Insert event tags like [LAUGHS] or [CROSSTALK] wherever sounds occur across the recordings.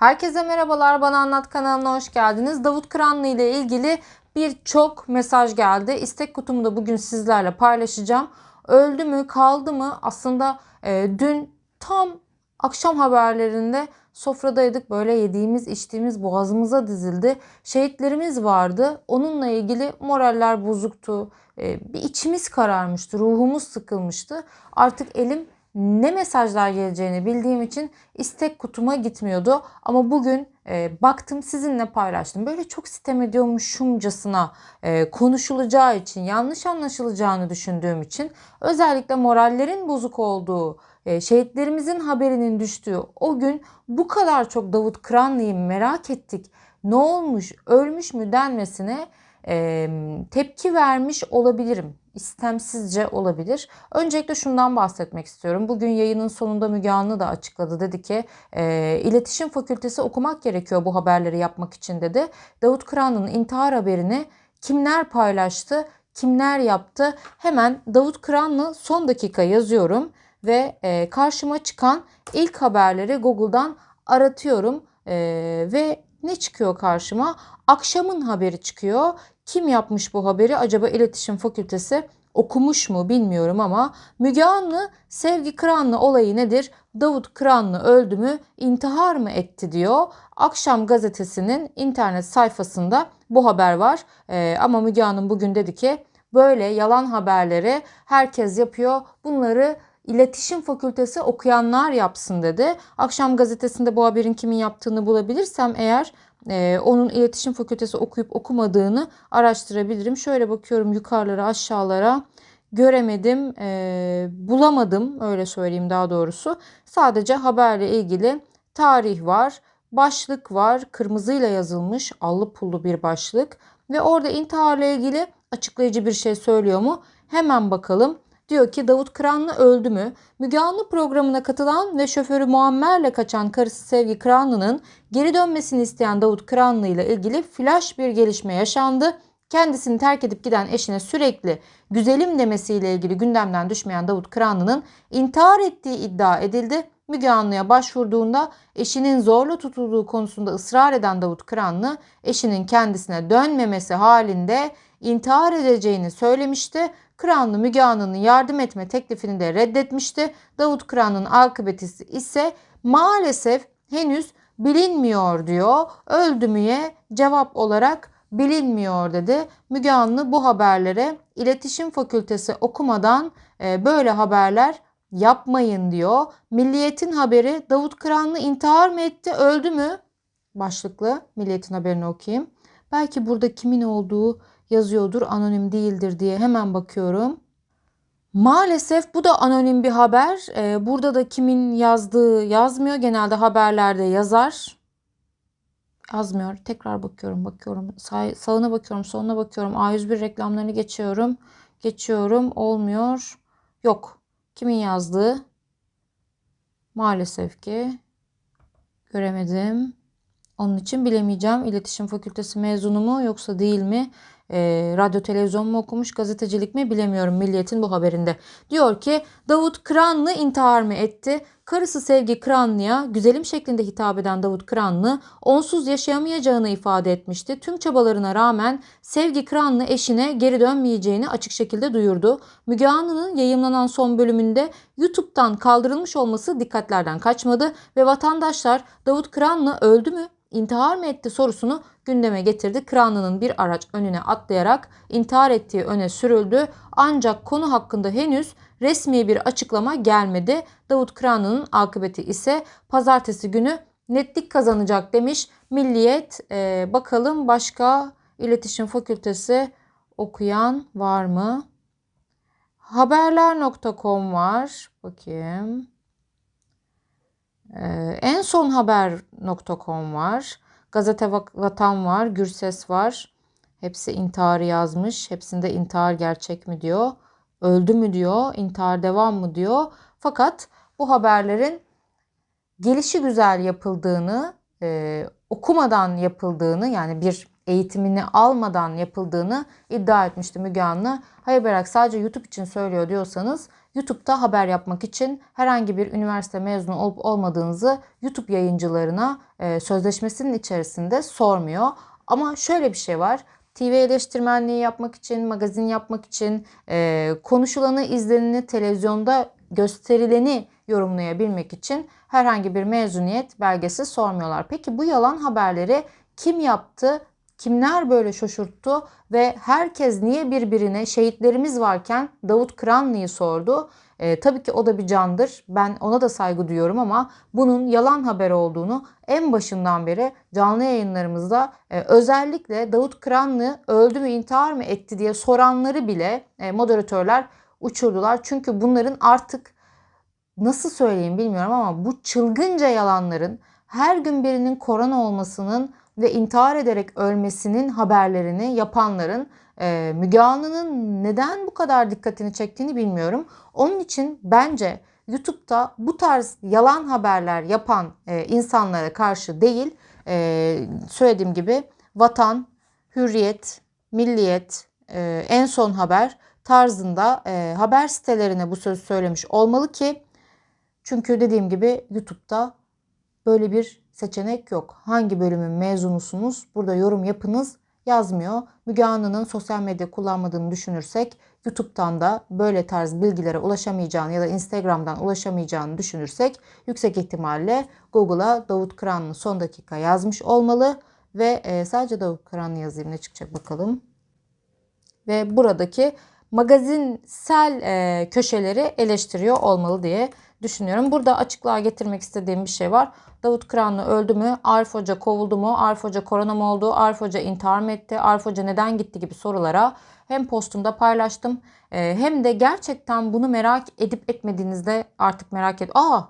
Herkese merhabalar. Bana Anlat kanalına hoş geldiniz. Davut Kıranlı ile ilgili birçok mesaj geldi. İstek kutumu da bugün sizlerle paylaşacağım. Öldü mü, kaldı mı? Aslında e, dün tam akşam haberlerinde sofradaydık. Böyle yediğimiz, içtiğimiz boğazımıza dizildi. Şehitlerimiz vardı. Onunla ilgili moraller bozuktu. E, bir içimiz kararmıştı, ruhumuz sıkılmıştı. Artık elim ne mesajlar geleceğini bildiğim için istek kutuma gitmiyordu. Ama bugün e, baktım sizinle paylaştım. Böyle çok sitem ediyormuşumcasına e, konuşulacağı için, yanlış anlaşılacağını düşündüğüm için özellikle morallerin bozuk olduğu, e, şehitlerimizin haberinin düştüğü o gün bu kadar çok Davut Kıranlı'yı merak ettik. Ne olmuş, ölmüş mü denmesine e, tepki vermiş olabilirim istemsizce olabilir. Öncelikle şundan bahsetmek istiyorum. Bugün yayının sonunda Müge Anlı da açıkladı. Dedi ki e, iletişim fakültesi okumak gerekiyor bu haberleri yapmak için dedi. Davut Kıranlı'nın intihar haberini kimler paylaştı, kimler yaptı? Hemen Davut Kıranlı son dakika yazıyorum ve e, karşıma çıkan ilk haberleri Google'dan aratıyorum e, ve ne çıkıyor karşıma? Akşamın haberi çıkıyor. Kim yapmış bu haberi? Acaba İletişim Fakültesi okumuş mu bilmiyorum ama Müge Anlı Sevgi Kıranlı olayı nedir? Davut Kıranlı öldü mü? intihar mı etti diyor. Akşam gazetesinin internet sayfasında bu haber var. Ee, ama Müge Hanım bugün dedi ki böyle yalan haberleri herkes yapıyor. Bunları İletişim Fakültesi okuyanlar yapsın dedi. Akşam gazetesinde bu haberin kimin yaptığını bulabilirsem eğer e, onun iletişim fakültesi okuyup okumadığını araştırabilirim. Şöyle bakıyorum yukarılara aşağılara göremedim, e, bulamadım öyle söyleyeyim daha doğrusu. Sadece haberle ilgili tarih var, başlık var, kırmızıyla yazılmış allı pullu bir başlık ve orada intiharla ilgili açıklayıcı bir şey söylüyor mu? Hemen bakalım. Diyor ki Davut Kıranlı öldü mü? Müge Anlı programına katılan ve şoförü Muammer'le kaçan karısı Sevgi Kıranlı'nın geri dönmesini isteyen Davut Kıranlı ile ilgili flash bir gelişme yaşandı. Kendisini terk edip giden eşine sürekli güzelim demesiyle ilgili gündemden düşmeyen Davut Kıranlı'nın intihar ettiği iddia edildi. Müge Anlı'ya başvurduğunda eşinin zorla tutulduğu konusunda ısrar eden Davut Kıranlı eşinin kendisine dönmemesi halinde intihar edeceğini söylemişti. Kıranlı Müge Anlı'nın yardım etme teklifini de reddetmişti. Davut Kıranlı'nın akıbeti ise maalesef henüz bilinmiyor diyor. Öldü müye cevap olarak bilinmiyor dedi. Müge Anlı bu haberlere iletişim fakültesi okumadan e, böyle haberler yapmayın diyor. Milliyetin haberi Davut Kıranlı intihar mı etti öldü mü? Başlıklı Milliyetin haberini okuyayım. Belki burada kimin olduğu yazıyordur anonim değildir diye hemen bakıyorum. Maalesef bu da anonim bir haber. Ee, burada da kimin yazdığı yazmıyor. Genelde haberlerde yazar. Yazmıyor. Tekrar bakıyorum, bakıyorum. Sağ, sağına bakıyorum, soluna bakıyorum. A101 reklamlarını geçiyorum. Geçiyorum. Olmuyor. Yok. Kimin yazdığı? Maalesef ki göremedim. Onun için bilemeyeceğim. İletişim Fakültesi mezunu mu yoksa değil mi? E, radyo televizyon mu okumuş gazetecilik mi bilemiyorum Milliyet'in bu haberinde. Diyor ki Davut Kıranlı intihar mı etti? Karısı Sevgi Kıranlı'ya güzelim şeklinde hitap eden Davut Kıranlı onsuz yaşayamayacağını ifade etmişti. Tüm çabalarına rağmen Sevgi Kıranlı eşine geri dönmeyeceğini açık şekilde duyurdu. Müge Anlı'nın yayınlanan son bölümünde YouTube'dan kaldırılmış olması dikkatlerden kaçmadı ve vatandaşlar Davut Kıranlı öldü mü intihar mı etti sorusunu gündeme getirdi. Kranlı'nın bir araç önüne atlayarak intihar ettiği öne sürüldü. Ancak konu hakkında henüz resmi bir açıklama gelmedi. Davut Kranlı'nın akıbeti ise pazartesi günü netlik kazanacak demiş. Milliyet ee, bakalım başka iletişim fakültesi okuyan var mı? Haberler.com var. Bakayım. Ee, en son haber.com var. Gazete Vatan var. Gürses var. Hepsi intiharı yazmış. Hepsinde intihar gerçek mi diyor. Öldü mü diyor. intihar devam mı diyor. Fakat bu haberlerin gelişi güzel yapıldığını, e, okumadan yapıldığını yani bir eğitimini almadan yapıldığını iddia etmişti Müge Anlı. Hayır Berak sadece YouTube için söylüyor diyorsanız YouTube'da haber yapmak için herhangi bir üniversite mezunu olup olmadığınızı YouTube yayıncılarına e, sözleşmesinin içerisinde sormuyor. Ama şöyle bir şey var. TV eleştirmenliği yapmak için, magazin yapmak için, e, konuşulanı, izleneni, televizyonda gösterileni yorumlayabilmek için herhangi bir mezuniyet belgesi sormuyorlar. Peki bu yalan haberleri kim yaptı? Kimler böyle şaşırttı ve herkes niye birbirine şehitlerimiz varken Davut Kıranlı'yı sordu. E, tabii ki o da bir candır. Ben ona da saygı duyuyorum ama bunun yalan haber olduğunu en başından beri canlı yayınlarımızda e, özellikle Davut Kıranlı öldü mü intihar mı etti diye soranları bile e, moderatörler uçurdular. Çünkü bunların artık nasıl söyleyeyim bilmiyorum ama bu çılgınca yalanların her gün birinin korona olmasının ve intihar ederek ölmesinin haberlerini yapanların e, Müge Anlı'nın neden bu kadar dikkatini çektiğini bilmiyorum. Onun için bence YouTube'da bu tarz yalan haberler yapan e, insanlara karşı değil, e, söylediğim gibi Vatan, Hürriyet, Milliyet, e, En Son Haber tarzında e, haber sitelerine bu sözü söylemiş olmalı ki çünkü dediğim gibi YouTube'da böyle bir seçenek yok. Hangi bölümün mezunusunuz? Burada yorum yapınız yazmıyor. Müge Anlı'nın sosyal medya kullanmadığını düşünürsek YouTube'dan da böyle tarz bilgilere ulaşamayacağını ya da Instagram'dan ulaşamayacağını düşünürsek yüksek ihtimalle Google'a Davut Kıranlı son dakika yazmış olmalı ve e, sadece Davut Kıranlı yazayım ne çıkacak bakalım. Ve buradaki magazinsel e, köşeleri eleştiriyor olmalı diye düşünüyorum. Burada açıklığa getirmek istediğim bir şey var. Davut Kıranlı öldü mü? Arif Hoca kovuldu mu? Arif Hoca korona mı oldu? Arif Hoca intihar mı etti? Arif Hoca neden gitti gibi sorulara hem postumda paylaştım e, hem de gerçekten bunu merak edip etmediğinizde artık merak et. Aa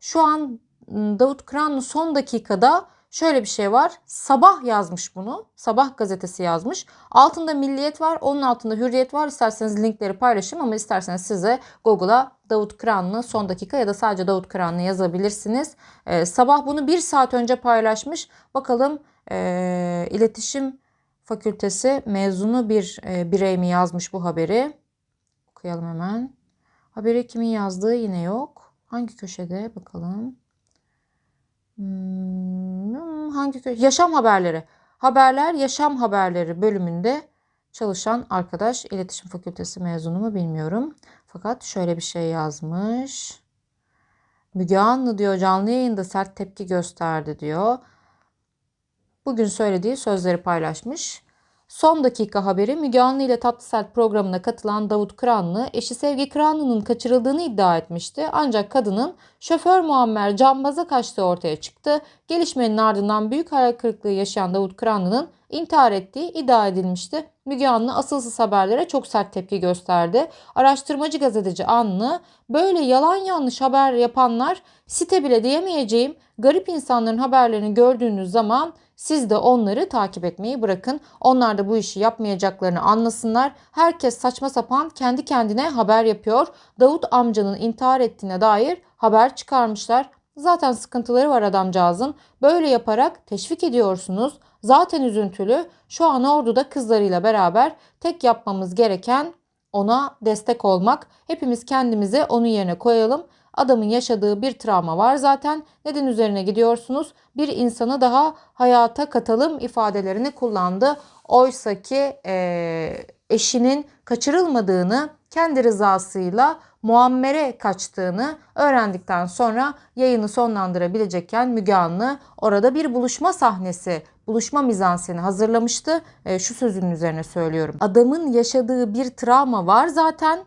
şu an ıı, Davut Kıranlı son dakikada Şöyle bir şey var. Sabah yazmış bunu. Sabah gazetesi yazmış. Altında Milliyet var. Onun altında Hürriyet var. İsterseniz linkleri paylaşayım ama isterseniz size Google'a Davut Kıranlı son dakika ya da sadece Davut Kıranlı yazabilirsiniz. Ee, sabah bunu bir saat önce paylaşmış. Bakalım e, iletişim fakültesi mezunu bir e, birey mi yazmış bu haberi? Okuyalım hemen. Haberi kimin yazdığı yine yok. Hangi köşede bakalım. Hmm, hangi köşe? Yaşam haberleri. Haberler yaşam haberleri bölümünde çalışan arkadaş iletişim fakültesi mezunu mu bilmiyorum. Fakat şöyle bir şey yazmış. Müge Anlı diyor canlı yayında sert tepki gösterdi diyor. Bugün söylediği sözleri paylaşmış. Son dakika haberi Müge Anlı ile Tatlı Sert programına katılan Davut Kıranlı eşi Sevgi Kıranlı'nın kaçırıldığını iddia etmişti. Ancak kadının şoför Muammer cambaza kaçtığı ortaya çıktı. Gelişmenin ardından büyük hayal kırıklığı yaşayan Davut Kıranlı'nın intihar ettiği iddia edilmişti. Müge Anlı asılsız haberlere çok sert tepki gösterdi. Araştırmacı gazeteci Anlı böyle yalan yanlış haber yapanlar site bile diyemeyeceğim garip insanların haberlerini gördüğünüz zaman siz de onları takip etmeyi bırakın. Onlar da bu işi yapmayacaklarını anlasınlar. Herkes saçma sapan kendi kendine haber yapıyor. Davut amcanın intihar ettiğine dair haber çıkarmışlar. Zaten sıkıntıları var adamcağızın. Böyle yaparak teşvik ediyorsunuz. Zaten üzüntülü. Şu an orduda kızlarıyla beraber tek yapmamız gereken ona destek olmak. Hepimiz kendimizi onun yerine koyalım. Adamın yaşadığı bir travma var zaten. Neden üzerine gidiyorsunuz? Bir insanı daha hayata katalım ifadelerini kullandı. Oysa ki e, eşinin kaçırılmadığını kendi rızasıyla muammere kaçtığını öğrendikten sonra yayını sonlandırabilecekken Müge Anlı orada bir buluşma sahnesi, buluşma mizanseni hazırlamıştı. E, şu sözün üzerine söylüyorum. Adamın yaşadığı bir travma var zaten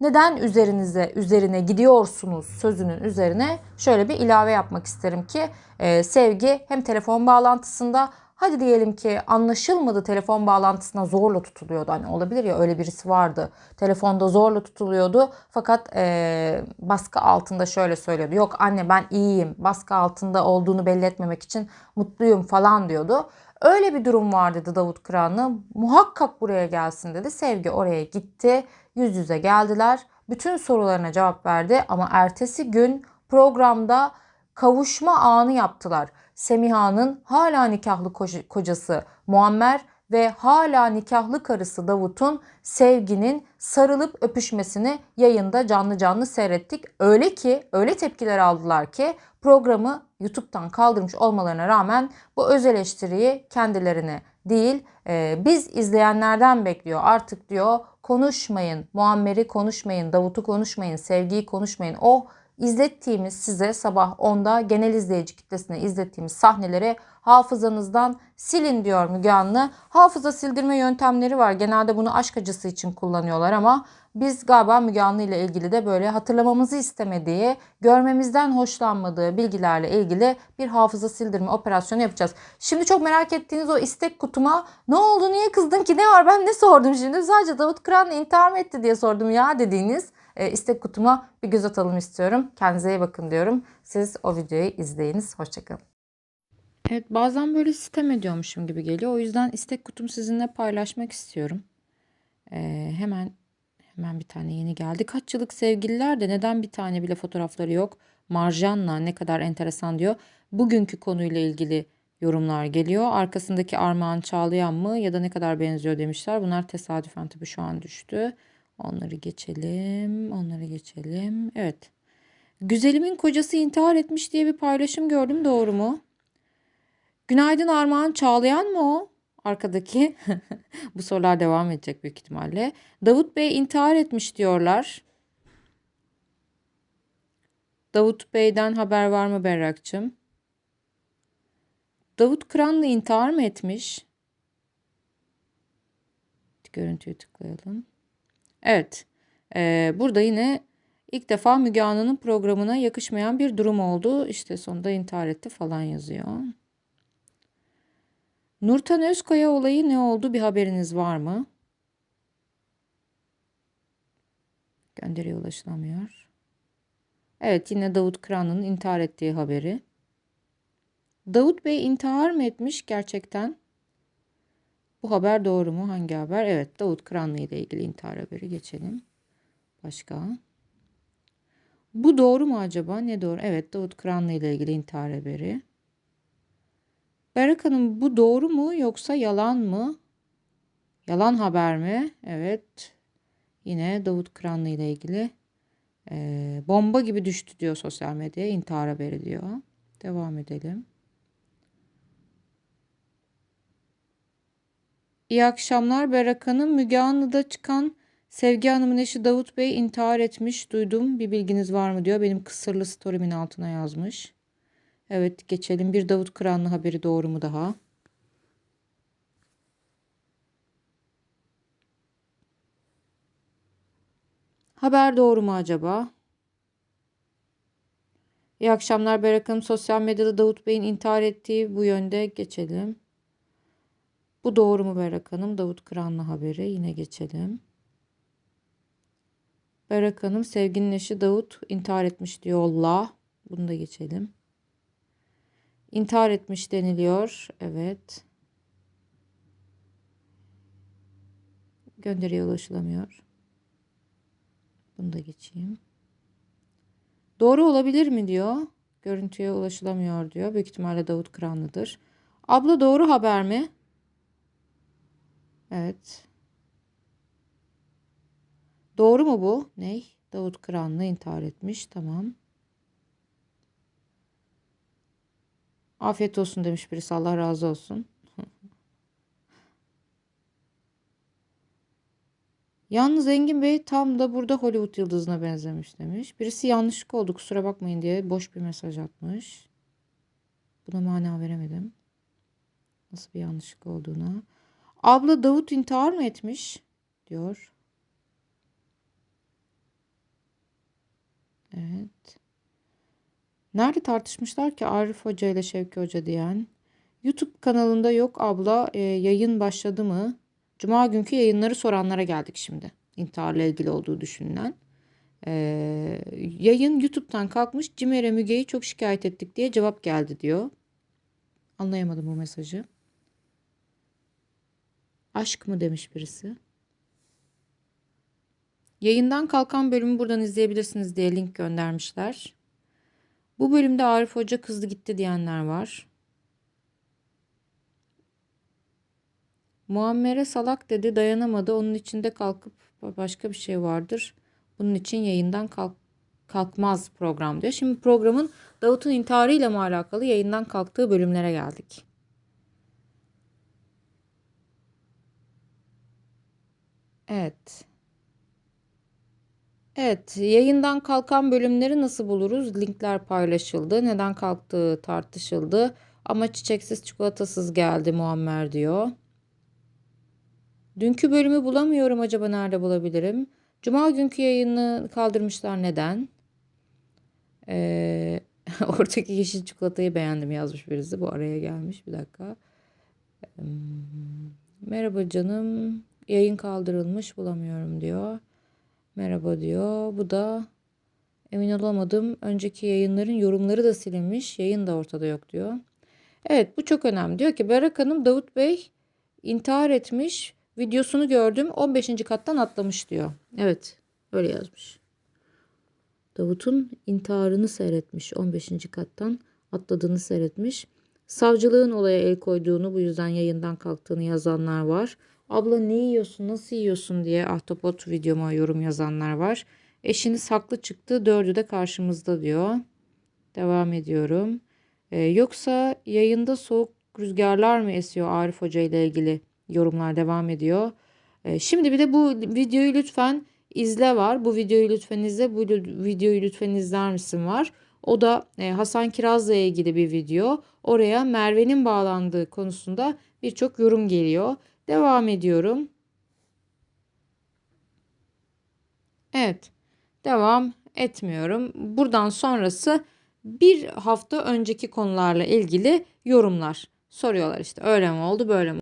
neden üzerinize üzerine gidiyorsunuz sözünün üzerine şöyle bir ilave yapmak isterim ki e, sevgi hem telefon bağlantısında hadi diyelim ki anlaşılmadı telefon bağlantısına zorla tutuluyordu. Hani olabilir ya öyle birisi vardı. Telefonda zorla tutuluyordu fakat e, baskı altında şöyle söylüyordu. Yok anne ben iyiyim baskı altında olduğunu belli etmemek için mutluyum falan diyordu. Öyle bir durum var dedi Davut Kıranlı. Muhakkak buraya gelsin dedi. Sevgi oraya gitti. Yüz yüze geldiler. Bütün sorularına cevap verdi ama ertesi gün programda kavuşma anı yaptılar. Semiha'nın hala nikahlı kocası Muammer ve hala nikahlı karısı Davut'un Sevgi'nin sarılıp öpüşmesini yayında canlı canlı seyrettik. Öyle ki öyle tepkiler aldılar ki programı YouTube'dan kaldırmış olmalarına rağmen bu öz eleştiriyi kendilerine değil e, biz izleyenlerden bekliyor. Artık diyor konuşmayın, Muammer'i konuşmayın, Davut'u konuşmayın, Sevgi'yi konuşmayın. O izlettiğimiz size sabah 10'da genel izleyici kitlesine izlettiğimiz sahneleri hafızanızdan silin diyor Müge Anlı. Hafıza sildirme yöntemleri var. Genelde bunu aşk acısı için kullanıyorlar ama biz galiba Müge Anlı ile ilgili de böyle hatırlamamızı istemediği, görmemizden hoşlanmadığı bilgilerle ilgili bir hafıza sildirme operasyonu yapacağız. Şimdi çok merak ettiğiniz o istek kutuma ne oldu, niye kızdın ki, ne var ben ne sordum şimdi? Sadece Davut Kıran'la intihar mı etti diye sordum ya dediğiniz e, istek kutuma bir göz atalım istiyorum. Kendinize iyi bakın diyorum. Siz o videoyu izleyiniz. Hoşçakalın. Evet bazen böyle sistem ediyormuşum gibi geliyor. O yüzden istek kutumu sizinle paylaşmak istiyorum. Ee, hemen hemen bir tane yeni geldi. Kaç yıllık sevgililer de neden bir tane bile fotoğrafları yok? Marjanla ne kadar enteresan diyor. Bugünkü konuyla ilgili yorumlar geliyor. Arkasındaki Armağan Çağlayan mı ya da ne kadar benziyor demişler. Bunlar tesadüfen tabii şu an düştü. Onları geçelim. Onları geçelim. Evet. Güzelimin kocası intihar etmiş diye bir paylaşım gördüm. Doğru mu? Günaydın Armağan Çağlayan mı o? Arkadaki. [LAUGHS] Bu sorular devam edecek büyük ihtimalle. Davut Bey intihar etmiş diyorlar. Davut Bey'den haber var mı Berrak'cığım? Davut Kıranlı intihar mı etmiş? Görüntüyü tıklayalım. Evet. Ee, burada yine ilk defa Müge Anlı'nın programına yakışmayan bir durum oldu. İşte sonunda intihar etti falan yazıyor. Nurten Özkaya olayı ne oldu bir haberiniz var mı? Gönderiye ulaşılamıyor. Evet yine Davut Kıran'ın intihar ettiği haberi. Davut Bey intihar mı etmiş gerçekten? Bu haber doğru mu? Hangi haber? Evet Davut Kıranlı ile ilgili intihar haberi geçelim. Başka? Bu doğru mu acaba? Ne doğru? Evet Davut Kıranlı ile ilgili intihar haberi. Berrak Hanım bu doğru mu yoksa yalan mı? Yalan haber mi? Evet. Yine Davut Kıranlı ile ilgili e, bomba gibi düştü diyor sosyal medyaya intihar haberi diyor. Devam edelim. İyi akşamlar Berrak Hanım. Müge Anlı'da çıkan Sevgi Hanım'ın eşi Davut Bey intihar etmiş. Duydum. Bir bilginiz var mı diyor. Benim kısırlı storymin altına yazmış. Evet geçelim. Bir Davut Kıranlı haberi doğru mu daha? Haber doğru mu acaba? İyi akşamlar Berrak Hanım. Sosyal medyada Davut Bey'in intihar ettiği bu yönde geçelim. Bu doğru mu Berrak Hanım? Davut Kıranlı haberi. Yine geçelim. Berrak Hanım sevginin eşi Davut intihar etmiş diyor Allah. Bunu da geçelim. İntihar etmiş deniliyor. Evet. Gönderiye ulaşılamıyor. Bunu da geçeyim. Doğru olabilir mi diyor. Görüntüye ulaşılamıyor diyor. Büyük ihtimalle Davut Kıranlı'dır. Abla doğru haber mi? Evet. Doğru mu bu? Ney? Davut Kıranlı intihar etmiş. Tamam. Afiyet olsun demiş birisi. Allah razı olsun. Yalnız Engin Bey tam da burada Hollywood yıldızına benzemiş demiş. Birisi yanlışlık oldu kusura bakmayın diye boş bir mesaj atmış. Buna mana veremedim. Nasıl bir yanlışlık olduğuna. Abla Davut intihar mı etmiş? Diyor. Evet. Nerede tartışmışlar ki Arif Hoca ile Şevki Hoca diyen? YouTube kanalında yok abla e, yayın başladı mı? Cuma günkü yayınları soranlara geldik şimdi. İntiharla ilgili olduğu düşünülen. E, yayın YouTube'dan kalkmış. Cimer'e Müge'yi çok şikayet ettik diye cevap geldi diyor. Anlayamadım bu mesajı. Aşk mı demiş birisi. Yayından kalkan bölümü buradan izleyebilirsiniz diye link göndermişler. Bu bölümde Arif Hoca kızdı gitti diyenler var. Muammer'e salak dedi dayanamadı. Onun içinde kalkıp başka bir şey vardır. Bunun için yayından kalk kalkmaz program diyor. Şimdi programın Davut'un intiharıyla mı alakalı yayından kalktığı bölümlere geldik. Evet. Evet, yayından kalkan bölümleri nasıl buluruz? Linkler paylaşıldı. Neden kalktığı tartışıldı. Ama çiçeksiz çikolatasız geldi Muammer diyor. Dünkü bölümü bulamıyorum acaba nerede bulabilirim? Cuma günkü yayını kaldırmışlar neden? Ee, [LAUGHS] oradaki yeşil çikolatayı beğendim yazmış birisi. Bu araya gelmiş bir dakika. Hmm, Merhaba canım. Yayın kaldırılmış bulamıyorum diyor. Merhaba diyor. Bu da emin olamadım. Önceki yayınların yorumları da silinmiş. Yayın da ortada yok diyor. Evet bu çok önemli. Diyor ki Berak Hanım Davut Bey intihar etmiş. Videosunu gördüm. 15. kattan atlamış diyor. Evet öyle yazmış. Davut'un intiharını seyretmiş. 15. kattan atladığını seyretmiş. Savcılığın olaya el koyduğunu bu yüzden yayından kalktığını yazanlar var. Abla ne yiyorsun nasıl yiyorsun diye ahtapot videoma yorum yazanlar var. Eşiniz haklı çıktı dördü de karşımızda diyor. Devam ediyorum. Ee, yoksa yayında soğuk rüzgarlar mı esiyor Arif Hoca ile ilgili yorumlar devam ediyor. Ee, şimdi bir de bu videoyu lütfen izle var. Bu videoyu lütfen izle. Bu videoyu lütfen izler misin var. O da e, Hasan Kiraz'la ilgili bir video. Oraya Merve'nin bağlandığı konusunda birçok yorum geliyor. Devam ediyorum. Evet. Devam etmiyorum. Buradan sonrası bir hafta önceki konularla ilgili yorumlar. Soruyorlar işte öyle mi oldu böyle mi?